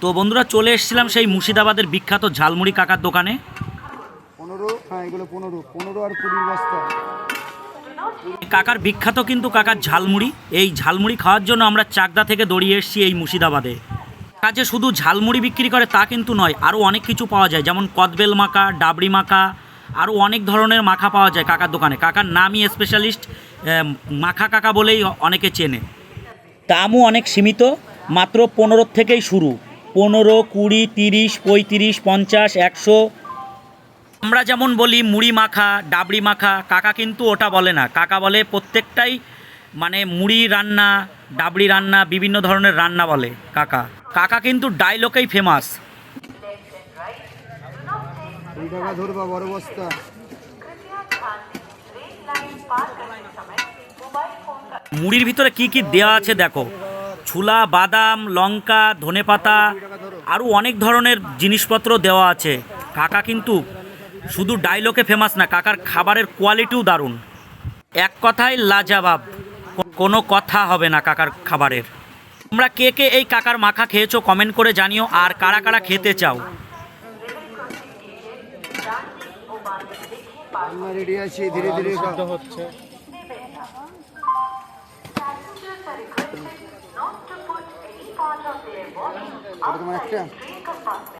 তো বন্ধুরা চলে এসেছিলাম সেই মুর্শিদাবাদের বিখ্যাত ঝালমুড়ি কাকার দোকানে। পনেরো হ্যাঁ এগুলো পনেরো। পনেরো আর কুড়ির বস্তা। কাকার বিখ্যাত কিন্তু কাকার ঝালমুড়ি। এই ঝালমুড়ি খাওয়ার জন্য আমরা চাকদা থেকে দড়িয়ে এসেছি এই মুর্শিদাবাদে। কাজে শুধু ঝালমুড়ি বিক্রি করে তা কিন্তু নয় আরও অনেক কিছু পাওয়া যায়। যেমন কদবেল মাখা ডাবরি মাখা আরও অনেক ধরনের মাখা পাওয়া যায় কাকার দোকানে। কাকার নামই স্পেশালিস্ট মাখা কাকা বলেই অনেকে চেনে। দামও অনেক সীমিত মাত্র পনেরো থেকেই শুরু। পনেরো, কুড়ি, তিরিশ, পঁয়ত্রিশ, পঞ্চাশ, একশো। আমরা যেমন বলি মুড়ি মাখা ডাবরি মাখা, কাকা কিন্তু ওটা বলে না। কাকা বলে প্রত্যেকটাই মানে মুড়ি রান্না ডাবরি রান্না, বিভিন্ন ধরনের রান্না বলে কাকা। কাকা কিন্তু ডাইলকেই ফেমাস মুড়ির ভিতরে কি কি দেওয়া আছে দেখো। ছোলা বাদাম লঙ্কা ধনেপাতা আরও অনেক ধরনের জিনিসপত্র দেওয়া আছে। কাকা কিন্তু শুধু ডাইলকে ফেমাস না কাকার খাবারের কোয়ালিটিও দারুণ। এক কথায় লাজাবাব কোনো কথা হবে না কাকার খাবারের। তোমরা কে কে এই কাকার মাখা খেয়েছো কমেন্ট করে জানিও আর কারা কারা খেতে চাও? রান্না রেডি আছে ধীরে ধীরে হচ্ছে। Passengers are requested not to put any part of their body outside the train compartment.